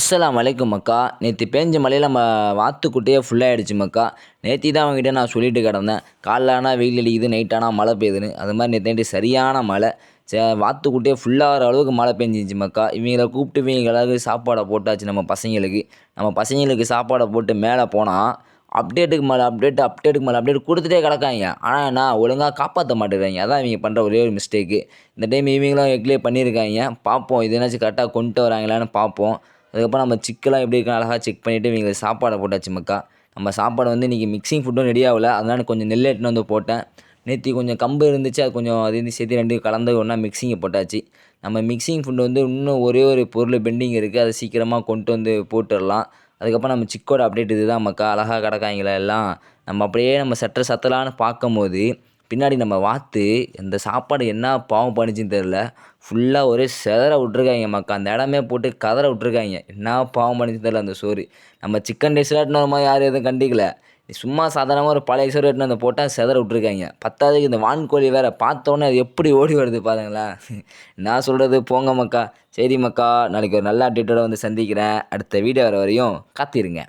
அஸ்லாம் வலைக்கும் மக்கா. நேற்று பேஞ்ச மழையில் நம்ம வாத்துக்குட்டையே ஃபுல்லாகிடுச்சு மக்கா. நேற்று தான் அவங்ககிட்ட நான் சொல்லிட்டு கிடந்தேன். காலைல ஆனால் வெயில் அடிக்குது நைட் ஆனால் மழை பெய்யுதுன்னு. அது மாதிரி நேற்று நைட்டு சரியான மழை. சே வாத்துக்குட்டையே ஃபுல்லாகிற அளவுக்கு மழை பெஞ்சிச்சு மக்கா. இவங்களை கூப்பிட்டு இவங்க எல்லாருக்கும் சாப்பாடை போட்டாச்சு நம்ம பசங்களுக்கு. நம்ம பசங்களுக்கு சாப்பாடை போட்டு மேலே போனால் அப்டேட்டுக்கு மேலே அப்டேட் அப்டேட்டுக்கு மேலே அப்டேட் கொடுத்துட்டே கிடக்காங்க. ஆனால் என்ன ஒழுங்காக காப்பாற்ற மாட்டேங்கிறாங்க. அதான் இவங்க பண்ணுற ஒரே ஒரு மிஸ்டேக்கு இந்த டைம் இவங்களும் எக்லே பண்ணியிருக்காங்க. பார்ப்போம் இது என்னாச்சும் கரெக்டாக கொண்டு வராங்களான்னு பார்ப்போம். அதுக்கப்புறம் நம்ம சிக்கெல்லாம் எப்படி இருக்குன்னு அழகாக செக் பண்ணிவிட்டு இவங்களுக்கு சாப்பாடை போட்டாச்சு மக்கா. நம்ம சாப்பாடு வந்து இன்றைக்கி மிக்சிங் ஃபுட்டும் ரெடி ஆகல. அதனால் கொஞ்சம் நெல் எடுத்துன்னு வந்து போட்டேன். நேற்று கொஞ்சம் கம்பு இருந்துச்சு. அது கொஞ்சம் அது வந்து சேர்த்து ரெண்டு கலந்து ஒன்றா மிக்சிங்கை போட்டாச்சு. நம்ம மிக்சிங் ஃபுட் வந்து இன்னும் ஒரே ஒரு பொருள் பெண்டிங் இருக்குது அதை சீக்கிரமாக கொண்டு வந்து போட்டுடலாம். அதுக்கப்புறம் நம்ம சிக்கோட அப்டேட் இதுதான் மக்கா. அழகாக கிடக்காங்களா எல்லாம் நம்ம அப்படியே நம்ம சட்டை சத்தலான்னு பார்க்கும்போது பின்னாடி நம்ம வாத்து இந்த சாப்பாடு என்ன பாவம் பண்ணுச்சுன்னு தெரில ஃபுல்லாக ஒரே செதற விட்ருக்காங்க மக்கா. அந்த இடமே போட்டு கதற விட்ருக்காங்க என்ன பாவம் பண்ணிச்சின்னு தெரில அந்த சோறு. நம்ம சிக்கன் ரைஸ் ஒரு மாதிரி யாரும் எதுவும் கண்டிக்கல. சும்மா சாதாரணமாக ஒரு பழைய சோறு எட்டுன்னு அந்த போட்டால் செதற விட்ருக்காங்க பத்தாவதுக்கு இந்த வான்கோழி வேறு பார்த்தோன்னே அது எப்படி ஓடி வருது பாருங்களேன். நான் சொல்கிறது போங்க மக்கா. சரி மக்கா நாளைக்கு ஒரு நல்ல அப்டேட்டோட வந்து சந்திக்கிறேன். அடுத்த வீடியோ வர வரையும் காத்திருங்க.